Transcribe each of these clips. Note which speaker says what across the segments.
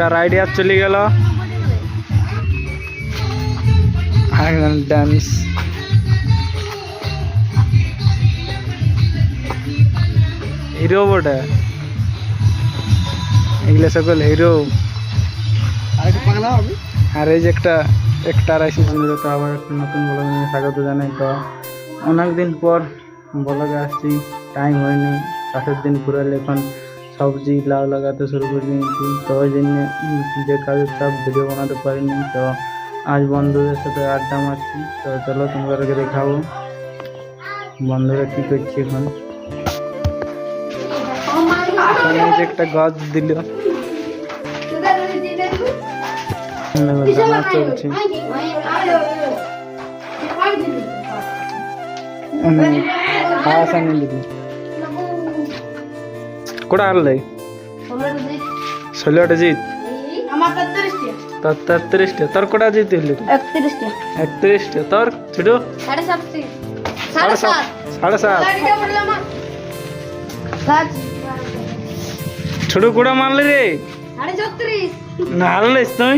Speaker 1: একটা রাইডার চলে গেল। আরেকজন ডান্স হিরো বটে। এগুলো সকল হিরো আর এই যে একটা একটা রাইসি তো আবার নতুন ব্লগ নিয়ে স্বাগত জানাই তো। অনেকদিন পর ব্লগে আসছি টাইম হয়নি চাষের দিন পুরালে এখন সবজি লাউ লাগাতে শুরু করে দিয়েছি তো ওই জন্য যে কাজের চাপ ভিডিও বানাতে পারিনি। তো আজ বন্ধুদের সাথে আড্ডা মারছি। তো চলো তোমাদেরকে দেখাবো বন্ধুরা কি করছে এখন। একটা গাছ দিল। চলছে। দিদি কোটা আনলে? ষোলোটা জিত।
Speaker 2: তেত্রিশটি।
Speaker 1: তোর কোটা জিত হইলি?
Speaker 2: একত্রিশটি।
Speaker 1: তোর ছোট?
Speaker 2: সাড়ে
Speaker 1: সাত। সাড়ে ছোট কোটা মারলি রে? না হারলিস তুই?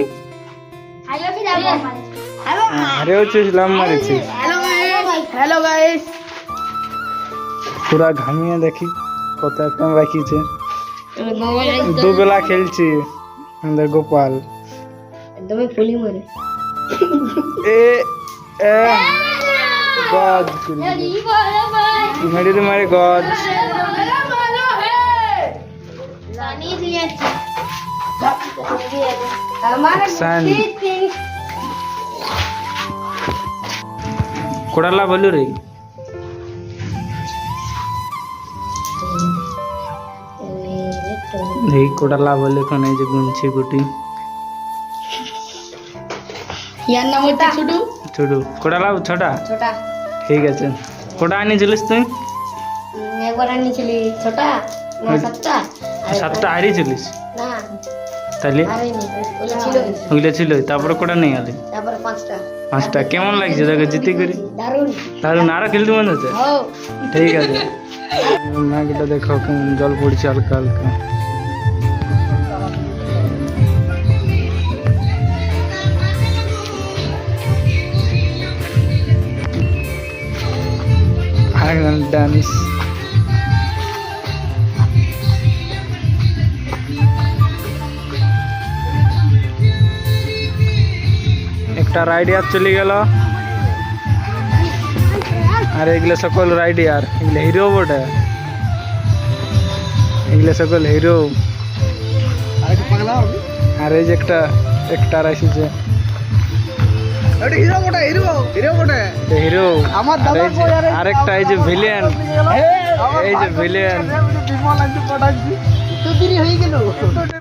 Speaker 1: পুরা ঘামিয়ে দেখি। কত একটা রাখিছে। দুবেলা খেলছি আমাদের গোপাল।
Speaker 2: একদমই ফুলি মরে।
Speaker 1: এ এ মেডিতে মারে। গজ। Action. কোড়ালা বলু রে। এই কোড়ালা বলে কোন এই যে গুনছি গুটি।
Speaker 2: ইয়ার নাম হচ্ছে ছুটু।
Speaker 1: ছোট। কোড়ালা ছোটা?
Speaker 2: ছোটা।
Speaker 1: ঠিক আছে। কোটা আনিছিলিস তুই?
Speaker 2: একবার আনিছিলি ছোটা না
Speaker 1: ওই-
Speaker 2: সাতটা। আর
Speaker 1: সাতটা হারিয়েছিলিস?
Speaker 2: না।
Speaker 1: তাহলে?
Speaker 2: ওগুলো ছিল
Speaker 1: ওগুলো ছিল তারপরে কোটা নিয়ে আলি
Speaker 2: তারপরে পাঁচটা।
Speaker 1: পাঁচটা। কেমন লাগছে? দেখো জিতে করি।
Speaker 2: দারুণ
Speaker 1: দারুণ আরও খেলতে মনে হচ্ছে
Speaker 2: হো
Speaker 1: ঠিক আছে। না ম্যাগটা দেখো কেমন জল পড়ছে হালকা হালকা। আরেকজন ডান্স একটা রাইডার চলে গেল। আর এগুলো সকল রাইডার এগুলো হিরো বটে এগুলো সকল হিরো আর এই যে একটা একটা এসেছে
Speaker 3: হিরো বটে হিরো হিরো বটে।
Speaker 1: হিরো।
Speaker 3: আমার
Speaker 1: আর আরেকটা এই যে ভিলিয়ান এই যে ভিলিয়ান
Speaker 3: বিমল আনতে পটাচ্ছি তো দেরি হয়ে গেল।